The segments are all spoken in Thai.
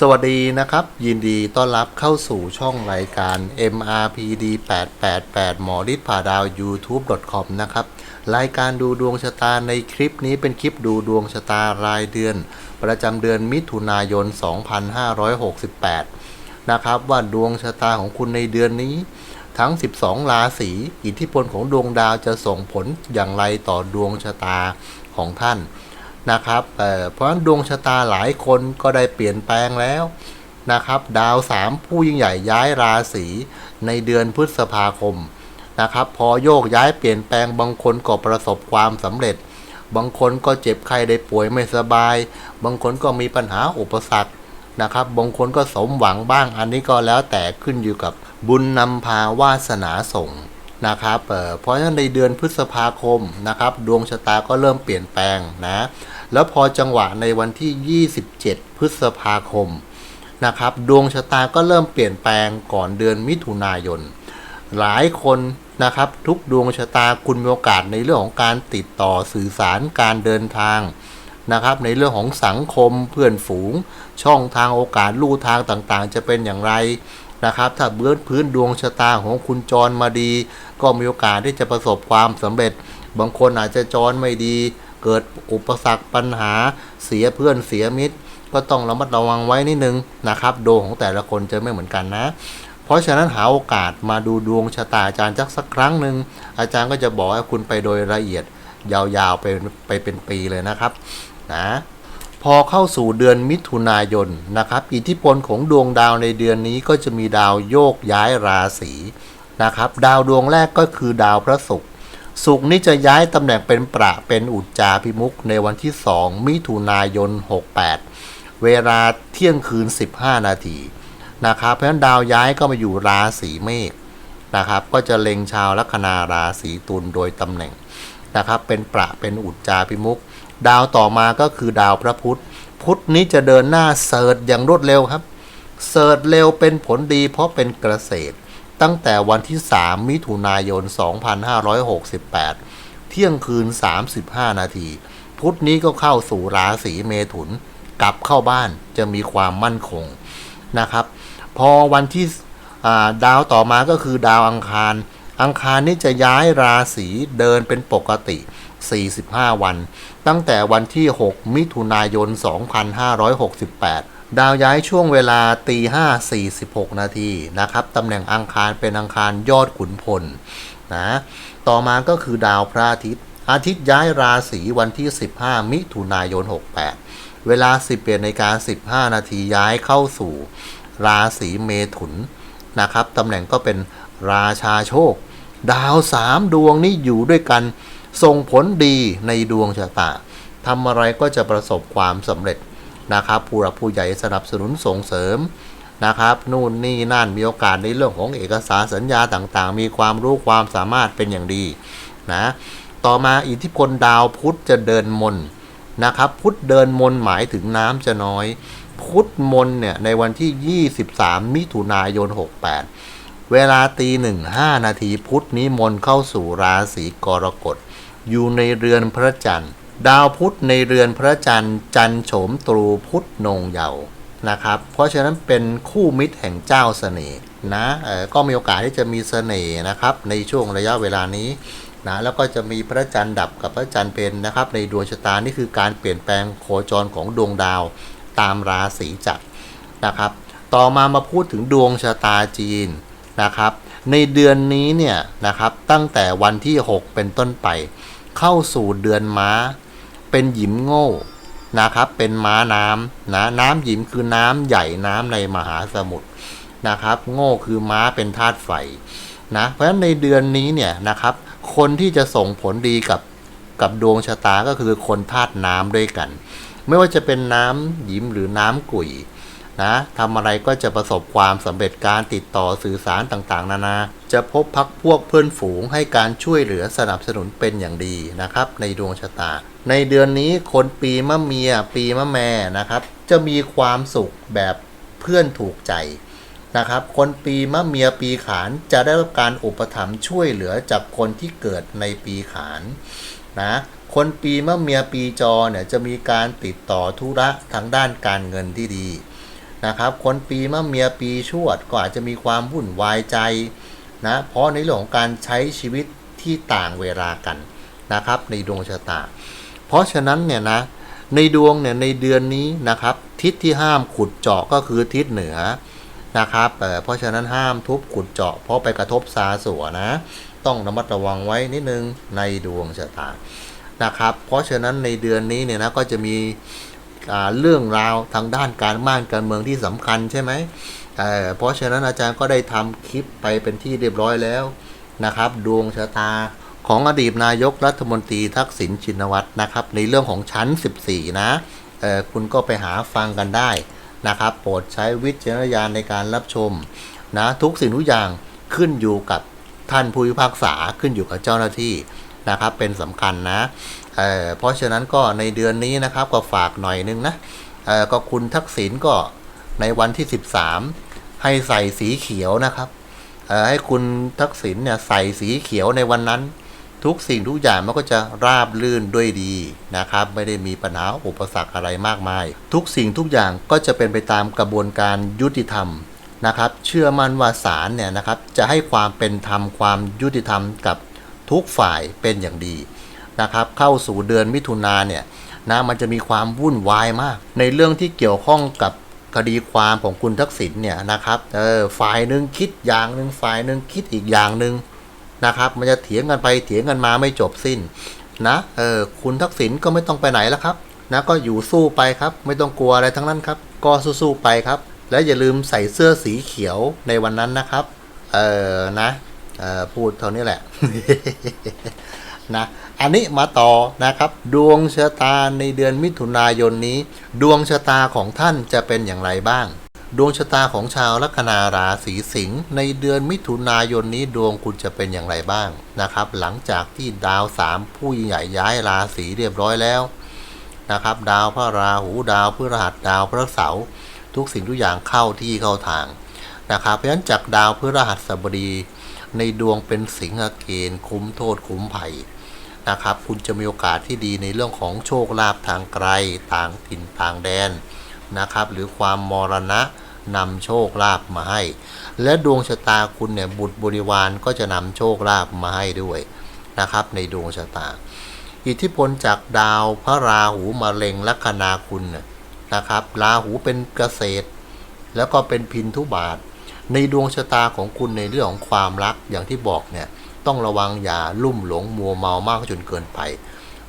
สวัสดีนะครับ ยินดีต้อนรับเข้าสู่ช่องรายการ MRPD 888หมอฤทธิ์ผ่าดาว YouTube.com นะครับ รายการดูดวงชะตาในคลิปนี้เป็นคลิปดูดวงชะตารายเดือน ประจำเดือนมิถุนายน 2568 นะครับ ว่าดวงชะตาของคุณในเดือนนี้ ทั้ง 12 ราศีอิทธิพลของดวงดาวจะส่งผลอย่างไรต่อดวงชะตาของท่าน นะครับเออเพราะฉะนั้นดวงชะตาหลายคนก็ได้เปลี่ยนแปลงแล้วนะครับ ดาวสามผู้ยิ่งใหญ่ย้ายราศีในเดือนพฤษภาคมนะครับ พอโยกย้ายเปลี่ยนแปลงบางคนก็ประสบความสำเร็จ บางคนก็เจ็บไข้ได้ป่วยไม่สบาย บางคนก็มีปัญหาอุปสรรคนะครับ บางคนก็สมหวังบ้าง อันนี้ก็แล้วแต่ขึ้นอยู่กับบุญนำพาวาสนาส่งนะครับเออเพราะฉะนั้นในเดือนพฤษภาคมนะครับ ดวงชะตาก็เริ่มเปลี่ยนแปลงนะ แล้วพอจังหวะในวันที่ 27 พฤษภาคมนะครับ ดวงชะตาก็เริ่มเปลี่ยนแปลงก่อนเดือนมิถุนายน หลายคนนะครับทุกดวงชะตาคุณมีโอกาสในเรื่องของการติดต่อสื่อสารการเดินทางนะครับในเรื่องของสังคมเพื่อนฝูง ช่องทางโอกาสลู่ทางต่างๆ จะเป็นอย่างไรนะครับ ถ้าเบื้องพื้นดวงชะตาของคุณจรมาดี ก็มีโอกาสที่จะประสบความสำเร็จ บางคนอาจจะจรไม่ดี เกิดอุปสรรคปัญหาเสียเพื่อนเสียมิตร ก็ต้องระมัดระวังไว้นิดนึงนะครับดวงของแต่ละคนจะไม่เหมือนกันนะ เพราะฉะนั้นหาโอกาสมาดูดวงชะตาอาจารย์จักสักครั้งหนึ่งอาจารย์ก็จะบอกให้คุณไปโดยละเอียดยาวๆไปไปเป็นปีเลยนะครับนะพอเข้าสู่เดือนมิถุนายนนะครับ อิทธิพลของดวงดาวในเดือนนี้ก็จะมีดาวโยกย้ายราศีนะครับ ดาวดวงแรกก็คือดาวพระศุกร์ ศุกนี้จะย้ายตำแหน่งเป็นประเป็นอุจจาพิมุกในวันที่ 2 มิถุนายน 68 เวลาเที่ยงคืน 15 นาทีนะครับเพราะฉะนั้นดาวย้ายก็มาอยู่ราศีเมษนะครับ ก็จะเล็งชาวลัคนาราศีตุลโดยตำแหน่งนะครับ เป็นประเป็นอุจจาพิมุกดาวต่อมาก็คือดาวพระพุธ พุธนี้จะเดินหน้าเสิร์ชอย่างรวดเร็วครับ เสิร์ชเร็วเป็นผลดีเพราะเป็นเกษตร ตั้งแต่วันที่ 3 มิถุนายน 2568 เที่ยงคืน 35 นาที พุธนี้ก็เข้าสู่ราศีเมถุน กลับเข้าบ้านจะมีความมั่นคงนะครับ พอวันที่ดาวต่อมาก็คือดาวอังคาร อังคารนี่จะย้ายราศีเดินเป็นปกติ 45 วัน ตั้งแต่วันที่ 6 มิถุนายน 2568 ดาวย้ายช่วงเวลาตี5 46นาทีนะครับตำแหน่งอังคารเป็นอังคารยอดขุนพลนะต่อมาก็คือดาวพระอาทิตย์ อาทิตย์ย้ายราศีวันที่ 15 มิถุนายน 68 เวลา 11นาฬิกา15 นาทีย้ายเข้าสู่ ราศีเมถุนนะครับตำแหน่งก็เป็นราชาโชค ดาวสามดวงนี้อยู่ด้วยกันส่งผลดีในดวงชะตาทำอะไรก็จะประสบความสำเร็จ นะครับผู้หลักผู้ใหญ่สนับสนุนส่งเสริมนะครับนู่นนี่นั่นมีโอกาสในเรื่องของเอกสารสัญญาต่างๆ มีความรู้ความสามารถเป็นอย่างดีนะต่อมาอิทธิพลดาวพุธจะเดินมนนะครับพุธเดินมนหมายถึงน้ำจะน้อย พุธมนเนี่ยในวันที่ 23 มิถุนายน 68 เวลาตีหนึ่งห้านาทีพุธนี้มน์เข้าสู่ราศีกรกฎอยู่ในเรือนพระจันทร์ ดาวพุธในเรือนพระจันทร์จันโฉมตรูพุธนงเยาว์นะครับ เพราะฉะนั้นเป็นคู่มิตรแห่งเจ้าเสน่ห์นะก็มีโอกาสที่จะมีเสน่ห์นะครับในช่วงระยะเวลานี้นะแล้วก็จะมีพระจันทร์ดับกับพระจันทร์เป็นนะครับ ในดวงชะตานี่คือการเปลี่ยนแปลงโคจรของดวงดาวตามราศีจักรนะครับ ต่อมามาพูดถึงดวงชะตาจีนนะครับ ในเดือนนี้เนี่ยนะครับตั้งแต่วันที่ 6 เป็นต้นไป เข้าสู่เดือนม้า เป็นหยิมโง่นะครับ เป็นม้าน้ำนะ น้ำหยิมคือน้ำใหญ่น้ำในมหาสมุทรนะครับ โง่คือม้าเป็นธาตุไฟนะ เพราะฉะนั้นในเดือนนี้เนี่ยนะครับ คนที่จะส่งผลดีกับกับดวงชะตาก็คือคนธาตุน้ำด้วยกัน ไม่ว่าจะเป็นน้ำหยิมหรือน้ำกุ๋ย นะทำอะไรก็จะประสบความสำเร็จการติดต่อสื่อสารต่างๆ นานา จะพบพักพวกเพื่อนฝูงให้การช่วยเหลือสนับสนุนเป็นอย่างดีนะครับ ในดวงชะตา ในเดือนนี้คนปีมะเมีย ปีมะแม่นะครับ จะมีความสุขแบบเพื่อนถูกใจนะครับ คนปีมะเมียปีขานจะได้รับการอุปถัมภ์ช่วยเหลือจากคนที่เกิดในปีขานนะคนปีมะเมียปีจอเนี่ยจะมีการติดต่อธุระทางด้านการเงินที่ดี นะครับ คนปีมะเมียปีชวดก็อาจจะมีความวุ่นวายใจนะเพราะในเรื่องของการใช้ชีวิตที่ต่างเวลากันนะครับ ในดวงชะตา เพราะฉะนั้นเนี่ยนะในดวงเนี่ยในเดือนนี้นะครับ ทิศที่ห้ามขุดเจาะก็คือทิศเหนือนะครับเเพราะฉะนั้นห้ามทุบขุดเจาะ เพราะไปกระทบซาสัวนะ ต้องระมัดระวังไว้นิดนึงในดวงชะตานะครับ เพราะฉะนั้นในเดือนนี้เนี่ยนะก็จะมี เรื่องราวทางด้านการบ้านการเมืองที่สำคัญใช่ไหมเเพราะฉะนั้นอาจารย์ก็ได้ทำคลิปไปเป็นที่เรียบร้อยแล้วนะครับ ดวงชะตาของอดีตนายกรัฐมนตรีทักษิณชินวัตรนะครับ ในเรื่องของชั้น 14 นะคุณก็ไปหาฟังกันได้นะครับ โปรดใช้วิจารณญาณในการรับชมนะทุกสิ่งทุกอย่างขึ้นอยู่กับท่านผู้พิพากษาขึ้นอยู่กับเจ้าหน้าที่ นะครับเป็นสำคัญนะเเพราะฉะนั้นก็ในเดือนนี้นะครับก็ฝากหน่อยนึงนะก็คุณทักษิณก็ในวันที่ 13 ให้ใส่สีเขียวนะครับให้คุณทักษิณเนี่ยใส่สีเขียวในวันนั้น ทุกสิ่งทุกอย่างมันก็จะราบลื่นด้วยดีนะครับ ไม่ได้มีปัญหาอุปสรรคอะไรมากมาย ทุกสิ่งทุกอย่างก็จะเป็นไปตามกระบวนการยุติธรรมนะครับ เชื่อมั่นว่าศาลเนี่ยนะครับจะให้ความเป็นธรรมความยุติธรรมกับ ทุกฝ่ายเป็นอย่างดีนะครับเข้าสู่เดือนมิถุนาเนี่ยนะมันจะมีความวุ่นวายมาก ในเรื่องที่เกี่ยวข้องกับคดีความของคุณทักษิณเนี่ยนะครับเออฝ่ายหนึ่งคิดอย่างหนึ่งฝ่ายหนึ่งคิดอีกอย่างหนึ่งนะครับ มันจะเถียงกันไปเถียงกันมาไม่จบสิ้นนะเออคุณทักษิณก็ไม่ต้องไปไหนแล้วครับนะก็อยู่สู้ไปครับ ไม่ต้องกลัวอะไรทั้งนั้นครับ ก็สู้ๆไปครับ และอย่าลืมใส่เสื้อสีเขียวในวันนั้นนะครับ เออนะ พูดเท่านี้แหละนะอันนี้มาต่อนะครับ ดวงชะตาในเดือนมิถุนายนนี้ ดวงชะตาของท่านจะเป็นอย่างไรบ้าง ดวงชะตาของชาวลัคนาราศีสิงห์ในเดือนมิถุนายนนี้ดวงคุณจะเป็นอย่างไรบ้างนะครับ หลังจากที่ดาวสามผู้ใหญ่ย้ายราศีเรียบร้อยแล้วนะครับ ดาวพระราหูดาวพฤหัสดาวพระเสาร์ทุกสิ่งทุกอย่างเข้าที่เข้าทางนะครับเพราะฉะนั้นจากดาวพฤหัสบดี ในดวงเป็นสิงหเกณฑ์คุ้มโทษคุ้มภัยนะครับ คุณจะมีโอกาสที่ดีในเรื่องของโชคลาภทางไกลต่างถิ่นต่างแดนนะครับ หรือความมรณะนำโชคลาภมาให้ และดวงชะตาคุณเนี่ยบุตรบริวารก็จะนำโชคลาภมาให้ด้วยนะครับ ในดวงชะตา อิทธิพลจากดาวพระราหูมาเล็งลัคนาคุณน่ะนะครับ ราหูเป็นเกษตร แล้วก็เป็นพินทุบาท ในดวงชะตาของคุณในเรื่องของความรักอย่างที่บอกเนี่ยต้องระวังอย่าลุ่มหลงมัวเมามากจนเกินไป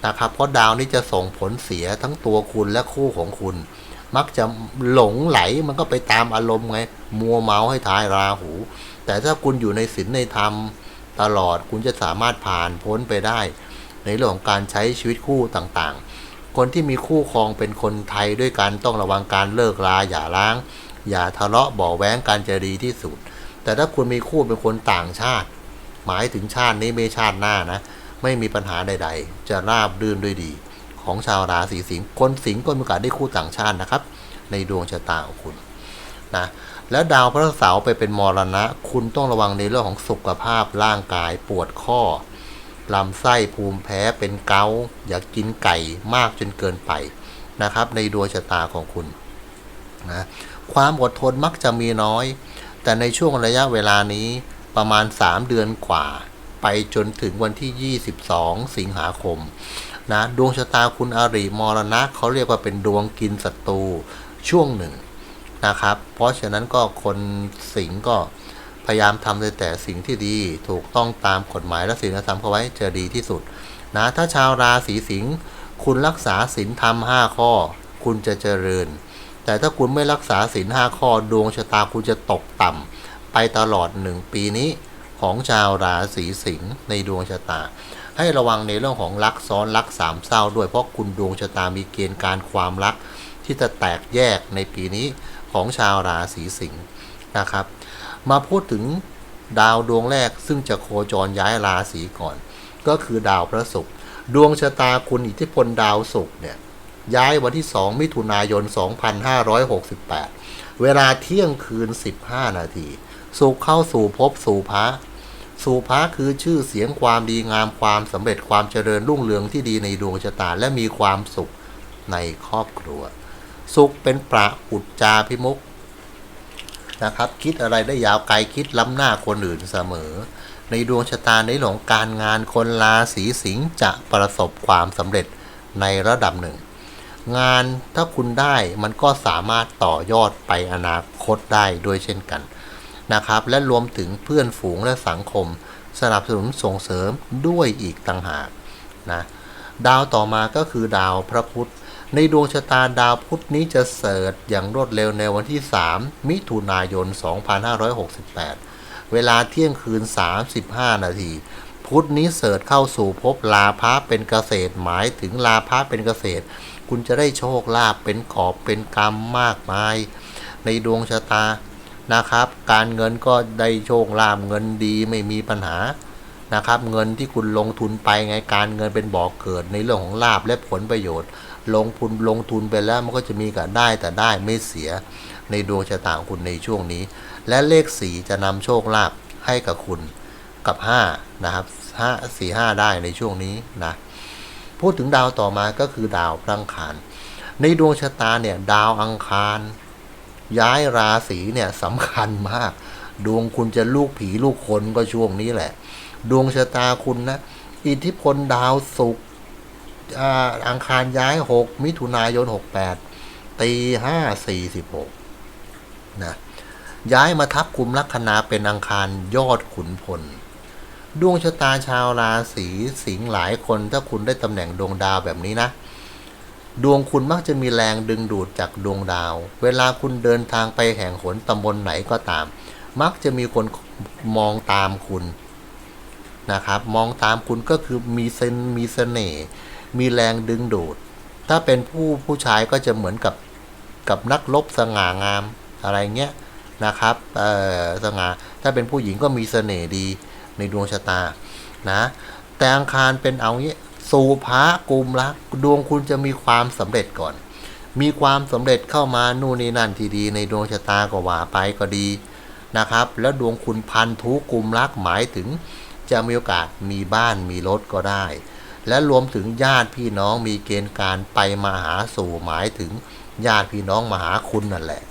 นะครับเพราะดาวนี้จะส่งผลเสียทั้งตัวคุณและคู่ของคุณ มักจะหลงไหลมันก็ไปตามอารมณ์ไงมัวเมาให้ทายราหู แต่ถ้าคุณอยู่ในศีลในธรรมตลอดคุณจะสามารถผ่านพ้นไปได้ ในเรื่องของการใช้ชีวิตคู่ต่างๆ คนที่มีคู่ครองเป็นคนไทยด้วยกันต้องระวังการเลิกราอย่าร้าง อย่าทะเลาะบ่อแว้งกันจะดีที่สุด แต่ถ้าคุณมีคู่เป็นคนต่างชาติ หมายถึงชาตินี้ไม่ชาติหน้านะ ไม่มีปัญหาใด ๆ จะราบรื่นด้วยดี ของชาวราศีสิงห์คนสิงห์ก็มีโอกาสได้คู่ต่างชาตินะครับ ในดวงชะตาของคุณนะแล้วดาวพระเสาร์ไปเป็นมรณะ คุณต้องระวังในเรื่องของสุขภาพร่างกายปวดข้อลำไส้ภูมิแพ้เป็นเกาอย่ากกินไก่มากจนเกินไปนะครับ ในดวงชะตาของคุณนะ ความอดทนมักจะมีน้อย แต่ในช่วงระยะเวลานี้ประมาณ 3 เดือนกว่า ไปจนถึงวันที่ 22 สิงหาคมนะดวงชะตาคุณอาริมรณะเขาเรียกว่าเป็นดวงกินศัตรูช่วงหนึ่งนะครับ เพราะฉะนั้นก็คนสิงห์ก็พยายามทำแต่สิ่งที่ดีถูกต้องตามกฎหมายและศีลธรรมเข้าไว้จะดีที่สุดนะถ้าชาวราศีสิงห์คุณรักษาศีลธรรมห้าข้อ คุณจะเจริญ แต่ถ้าคุณไม่รักษาศีลห้าข้อดวงชะตาคุณจะตกต่ำไปตลอดหนึ่งปีนี้ของชาวราศีสิงห์ในดวงชะตา ให้ระวังในเรื่องของรักซ้อนรักสามเศร้าด้วยเพราะคุณดวงชะตามีเกณฑ์การความรัก ที่จะแตกแยกในปีนี้ของชาวราศีสิงห์นะครับ มาพูดถึงดาวดวงแรกซึ่งจะโคจรย้ายราศีก่อน ก็คือดาวพระศุกร์ดวงชะตาคุณอิทธิพลดาวศุกร์เนี่ย ย้ายวันที่ 2 มิถุนายน 2568 เวลาเที่ยงคืน 15 นาทีศุกร์เข้าสู่ภพสู่พระสู่พระคือชื่อเสียงความดีงามความสำเร็จความเจริญรุ่งเรืองที่ดีในดวงชะตาและมีความสุขในครอบครัว สุขเป็นประอุจจาพิมุกนะครับ คิดอะไรได้ยาวไกลคิดล้ำหน้าคนอื่นเสมอ ในดวงชะตาในเรื่องของการงานคนราศีสิงห์จะประสบความสำเร็จในระดับหนึ่ง งานถ้าคุณได้มันก็สามารถต่อยอดไปอนาคตได้ด้วยเช่นกันนะครับ และรวมถึงเพื่อนฝูงและสังคม สนับสนุนส่งเสริมด้วยอีกต่างหากนะดาวต่อมาก็คือดาวพระพุธ ในดวงชะตาดาวพุธนี้จะเสริฐอย่างรวดเร็วในวันที่ 3 มิถุนายน 2568 เวลาเที่ยงคืน 35 นาทีพุธนี้เสริฐเข้าสู่ภพลาภะเป็นเกษตรหมายถึงลาภะเป็นเกษตร คุณจะได้โชคลาภเป็นกอบเป็นกรรมมากมาย ในดวงชะตานะครับ การเงินก็ได้โชคลาภเงินดีไม่มีปัญหานะครับ เงินที่คุณลงทุนไปไงการเงินเป็นบ่อกเกิดในเรื่องของลาภและผลประโยชน์ ลงทุนลงทุนไปแล้วมันก็จะมีกับได้แต่ได้ไม่เสียในดวงชะตาของคุณในช่วงนี้ และเลขสีจะนำโชคลาภให้กับคุณกับ5นะครับ5 4 5 ได้ในช่วงนี้นะ พูดถึงดาวต่อมาก็คือดาวพลังคาร ในดวงชะตาเนี่ยดาวอังคาร ย้ายราศีเนี่ยสำคัญมาก ดวงคุณจะลูกผีลูกคนก็ช่วงนี้แหละ ดวงชะตาคุณนะ อิทธิพลดาวศุกร์อังคารย้าย 6 มิถุนายน 68 ตี5 46นะย้ายมาทับคุมลัคนาเป็นอังคารยอดขุนพล ดวงชะตาชาวราศีสิงห์หลายคนถ้าคุณได้ตำแหน่งดวงดาวแบบนี้นะ ดวงคุณมักจะมีแรงดึงดูดจากดวงดาว เวลาคุณเดินทางไปแห่งหนตำบลไหนก็ตาม มักจะมีคนมองตามคุณนะครับ มองตามคุณก็คือมีเซนมีเสน่ห์มีแรงดึงดูด ถ้าเป็นผู้ผู้ชายก็จะเหมือนกับกับนักรบสง่างามอะไรเงี้ยนะครับเออสง่าถ้าเป็นผู้หญิงก็มีเสน่ห์ดี ในดวงชะตานะแต่อังคารเป็นเอางี้สู่พระกุมรักดวงคุณจะมีความสำเร็จก่อน มีความสำเร็จเข้ามานู่นนี่นั่นที่ดี ในดวงชะตาก็ว่าไปก็ดีนะครับ แล้วดวงคุณพันธุกุมรักหมายถึงจะมีโอกาสมีบ้านมีรถก็ได้ และรวมถึงญาติพี่น้องมีเกณฑ์การไปมาหาสู่หมายถึงญาติพี่น้องมาหาคุณนั่นแหละ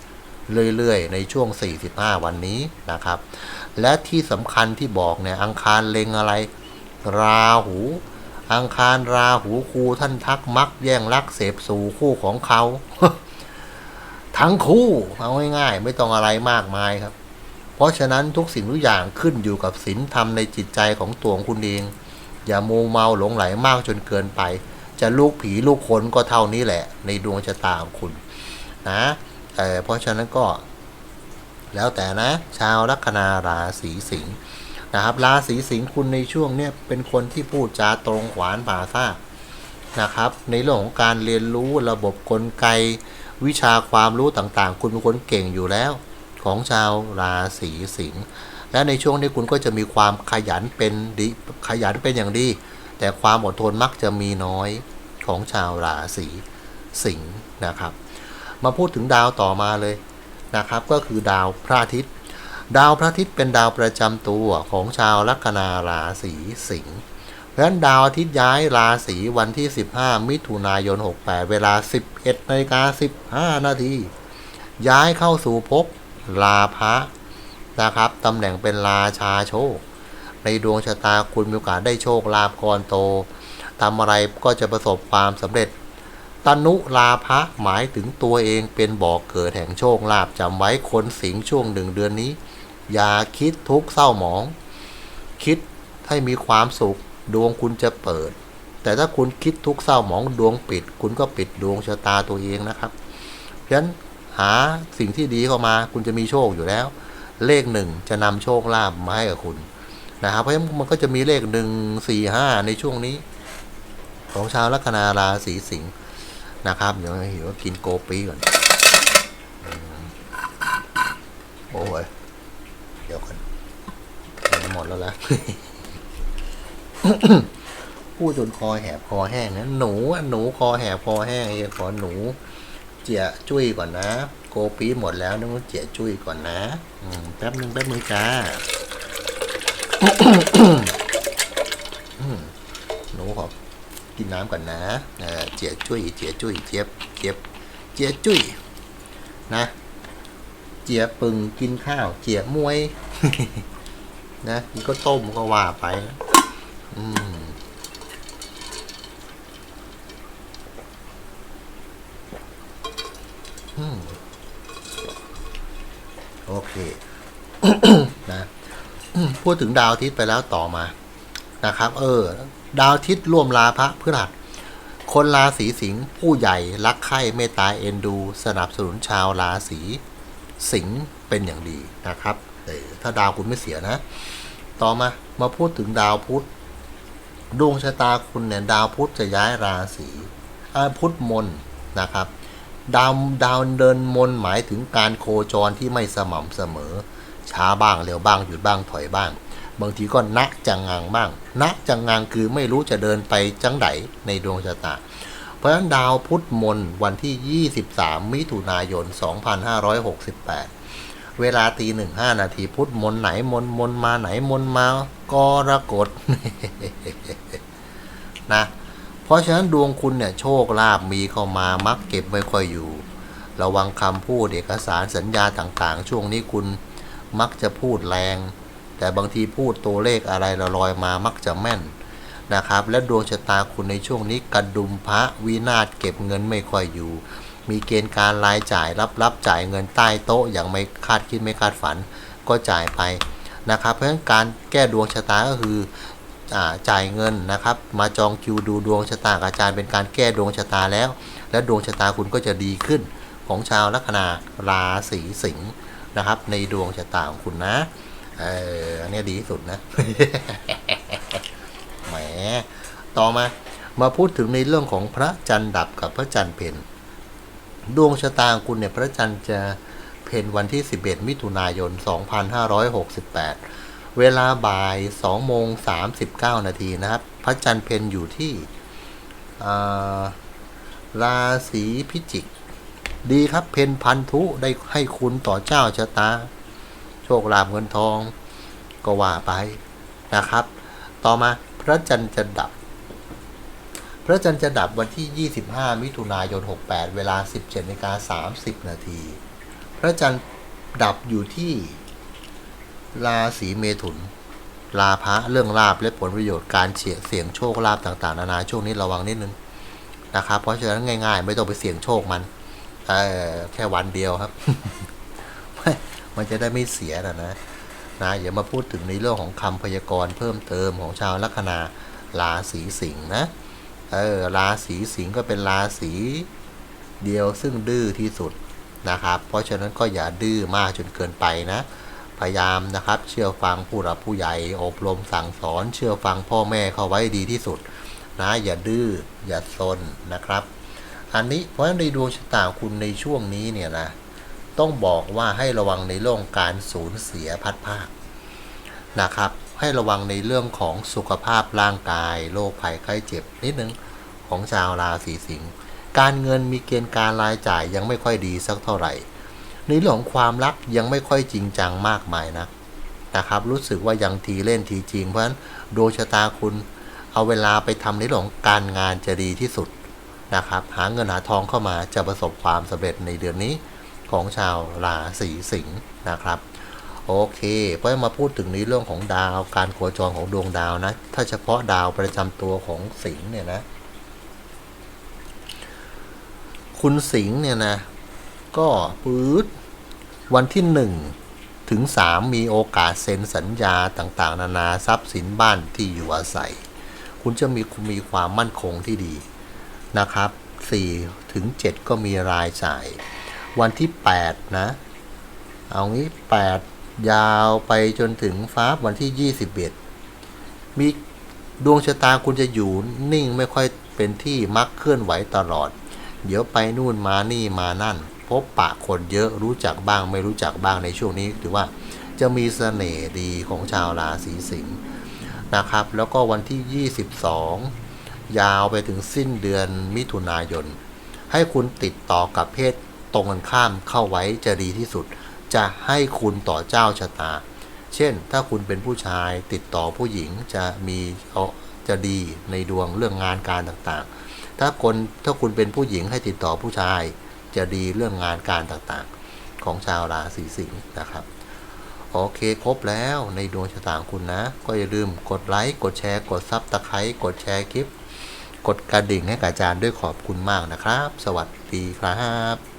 เรื่อยๆ ในช่วง 45 วันนี้นะครับ และที่สำคัญที่บอกเนี่ยอังคารเล็งอะไร ราหู อังคารราหูครูท่านทักมักแย่งรักเสพสู่คู่ของเขา ทั้งคู่เอาง่ายๆไม่ต้องอะไรมากมายครับ เพราะฉะนั้นทุกสิ่งทุกอย่างขึ้นอยู่กับศีลธรรมในจิตใจของตัวของคุณเอง อย่าโมวเมาหลงไหลมากจนเกินไป จะลูกผีลูกคนก็เท่านี้แหละ ในดวงชะตาของคุณ นะเเพราะฉะนั้นก็ แล้วแต่นะ ชาวลัคนาราศีสิงห์นะครับราศีสิงห์คุณในช่วงเนี้ยเป็นคนที่พูดจาตรงขวานผ่าซ่านะครับ ในเรื่องของการเรียนรู้ระบบกลไก วิชาความรู้ต่างๆ คุณเป็นคนเก่งอยู่แล้ว ของชาวราศีสิงห์และในช่วงนี้คุณก็จะมีความขยันเป็นดีขยันเป็นอย่างดี แต่ความอดทนมักจะมีน้อยของชาวราศีสิงห์นะครับ มาพูดถึงดาวต่อมาเลย นะครับ ก็คือดาวพระอาทิตย์ ดาวพระอาทิตย์เป็นดาวประจำตัวของชาวลัคนาราศีสิงห์เพราะฉะนั้นดาวอาทิตย์ย้ายราศีวันที่ 15 มิถุนายน 68 เวลา 11นาฬิกา15 นาทีย้ายเข้าสู่ภพลาภะนะครับตำแหน่งเป็นราชาโชค ในดวงชะตาคุณมีโอกาสได้โชคลาภก้อนโตทำอะไรก็จะประสบความสำเร็จ ตนุลาภะหมายถึงตัวเองเป็นบ่อกเกิดแห่งโชคลาภจำไว้คนสิงช่วงหนึ่งเดือนนี้ อย่าคิดทุกข์เศร้าหมอง คิดให้มีความสุขดวงคุณจะเปิด แต่ถ้าคุณคิดทุกข์เศร้าหมองดวงปิด คุณก็ปิดดวงชะตาตัวเองนะครับเพราะฉะนั้นหาสิ่งที่ดีเข้ามาคุณจะมีโชคอยู่แล้ว เลขหนึ่งจะนำโชคลาภมาให้กับคุณนะครับเพราะฉะนั้นมันก็จะมีเลขหนึ่งสี่ห้าในช่วงนี้ ของชาวลัคนาราศีสิงห์ นะครับ เดี๋ยวหิวกินโกปีก่อน โอ้ย เดี๋ยวกันหมดแล้วละพูดจนคอแหบคอแห้งนะ หนูหนูคอแหบคอแห้งไอ้ขอหนู เจียจุ้ยก่อนนะ โกปีหมดแล้วนึกว่าเจียจุ้ยก่อนนะแป๊บนึงแป๊บนึงจ้าหนูขอ กินน้ำก่อนนะเออเจียจุ้ยเจียจุ้ยเจี๊ยบเจี๊ยบเจียจุ้ยนะ เจียปึงกินข้าว เจียมวย นะนี่ก็ต้มก็ว่าไป อืมโอเค นะ พูดถึงดาวอาทิตย์ไปแล้วต่อมา นะครับ เออ ดาวอาทิตย์ร่วมลาพระพฤหัส คนราศีสิงห์ผู้ใหญ่รักใคร่เมตตาเอ็นดู สนับสนุนชาวราศีสิงห์เป็นอย่างดีนะครับถ้าดาวคุณไม่เสียนะ ต่อมามาพูดถึงดาวพุธดวงชะตาคุณเนี่ยดาวพุธจะย้ายราศีพุธมนนะครับดาวดาวเดินมนหมายถึงการโคจรที่ไม่สม่ำเสมอ ช้าบ้างเร็วบ้างหยุดบ้างถอยบ้าง บางทีก็นักจังงังบ้างนักจังงังคือไม่รู้จะเดินไปจังไดในดวงชะตา เพราะฉะนั้นดาวพุธมนวันที่ 23 มิถุนายน 2568 เวลาตีหนึ่งห้านาทีพุธมนไหนมนมนมาไหนมนมากรกฎนะเพราะฉะนั้นดวงคุณเนี่ยโชคลาภมีเข้ามามักเก็บไม่ค่อยอยู่ ระวังคำพูดเอกสารสัญญาต่างๆ ช่วงนี้คุณมักจะพูดแรง แต่บางทีพูดตัวเลขอะไรลอยมามักจะแม่นนะครับ และดวงชะตาคุณในช่วงนี้กระดุมพระวินาศเก็บเงินไม่ค่อยอยู่ มีเกณฑ์การรายจ่ายรับรับจ่ายเงินใต้โต๊ะอย่างไม่คาดคิดไม่คาดฝันก็จ่ายไปนะครับ เพราะฉะนั้นการแก้ดวงชะตาก็คือจ่ายเงินนะครับ มาจองคิวดูดวงชะตาอาจารย์เป็นการแก้ดวงชะตาแล้ว และดวงชะตาคุณก็จะดีขึ้นของชาวลัคนาราศีสิงห์นะครับ ในดวงชะตาของคุณนะ เอออันนี้ดีที่สุดนะแหมต่อมามาพูดถึงในเรื่องของพระจันทร์ดับกับพระจันทร์เพ็ญดวงชะตาคุณเนี่ยพระจันทร์จะเพ็ญวันที่ 11 มิถุนายน 2568 เวลาบ่าย2โมง39 นาทีนะครับ พระจันทร์เพ็ญอยู่ที่ราศีพิจิก ดีครับเพนพันธุได้ให้คุณต่อเจ้าชะตา โชคลาภเงินทองก็ว่าไปนะครับ ต่อมาพระจันทร์จะดับ พระจันทร์จะดับวันที่ 25 มิถุนายน 68 เวลา 17นกา30 นาที พระจันทร์ดับอยู่ที่ราศีเมถุนลาภะเรื่องลาบและผลประโยชน์การเฉียเสี่ยงโชคลาภต่างๆ นานาช่วงนี้ระวังนิดนึงนะครับ เพราะฉะนั้นง่าย ๆ ไม่ต้องไปเสี่ยงโชคมันแค่วันเดียวครับ มันจะได้ไม่เสียนะนะนะอย่ามาพูดถึงในเรื่องของคำพยากรณ์เพิ่มเติมของชาวลัคนาราศีสิงห์นะเออราศีสิงห์ก็เป็นราศีเดียวซึ่งดื้อที่สุดนะครับ เพราะฉะนั้นก็อย่าดื้อมากจนเกินไปนะ พยายามนะครับ เชื่อฟังผู้หลักผู้ใหญ่อบรมสั่งสอน เชื่อฟังพ่อแม่เข้าไว้ดีที่สุดนะอย่าดื้ออย่าซนนะครับ อันนี้เพราะในดวงชะตาคุณในช่วงนี้เนี่ยนะ ต้องบอกว่าให้ระวังในเรื่องการสูญเสียพัดภาคนะครับ ให้ระวังในเรื่องของสุขภาพร่างกายโรคภัยไข้เจ็บนิดนึงของชาวราศีสิงห์การเงินมีเกณฑ์การรายจ่ายยังไม่ค่อยดีสักเท่าไหร่ ในเรื่องของความรักยังไม่ค่อยจริงจังมากมายนะนะครับ รู้สึกว่ายังทีเล่นทีจริง เพราะฉะนั้นดวงชะตาคุณเอาเวลาไปทำในเรื่องของการงานจะดีที่สุดนะครับ หาเงินหาทองเข้ามาจะประสบความสำเร็จในเดือนนี้ ของชาวราศีสิงห์นะครับ โอเคเพราะมาพูดถึงในเรื่องของดาวการโคจรของดวงดาวนะ ถ้าเฉพาะดาวประจำตัวของสิงห์เนี่ยนะ คุณสิงห์เนี่ยนะ ก็ปื๊ดวันที่หนึ่งถึงสามมีโอกาสเซ็นสัญญาต่างๆ นานาทรัพย์สินบ้านที่อยู่อาศัย คุณจะมีมีความมั่นคงที่ดีนะครับสี่ถึงเจ็ดก็มีรายจ่าย วันที่แปดนะ เอางี้แปดยาวไปจนถึงฟ้าวันที่ยี่สิบเอ็ดมีดวงชะตาคุณจะอยู่นิ่งไม่ค่อยเป็นที่มักเคลื่อนไหวตลอด เดี๋ยวไปนู่นมานี่มานั่น พบปะคนเยอะรู้จักบ้างไม่รู้จักบ้างในช่วงนี้ถือว่าจะมีเสน่ห์ดีของชาวราศีสิงห์นะครับ แล้วก็วันที่ 22 ยาวไปถึงสิ้นเดือนมิถุนายน ให้คุณติดต่อกับเพศ ตรงกันข้ามเข้าไว้จะดีที่สุด จะให้คุณต่อเจ้าชะตา เช่น ถ้าคุณเป็นผู้ชายติดต่อผู้หญิงจะมีเอาจะดีในดวงเรื่องงานการต่างๆ ถ้าคนถ้าคุณเป็นผู้หญิงให้ติดต่อผู้ชาย จะดีเรื่องงานการต่างๆ ของชาวราศีสิงห์นะครับโอเคครบแล้วในดวงชะตาของคุณนะ ก็อย่าลืมกดไลค์กดแชร์ กดซับตะไคร้กดแชร์คลิป กดกระดิ่งให้กับอาจารย์ด้วยขอบคุณมากนะครับ สวัสดีครับ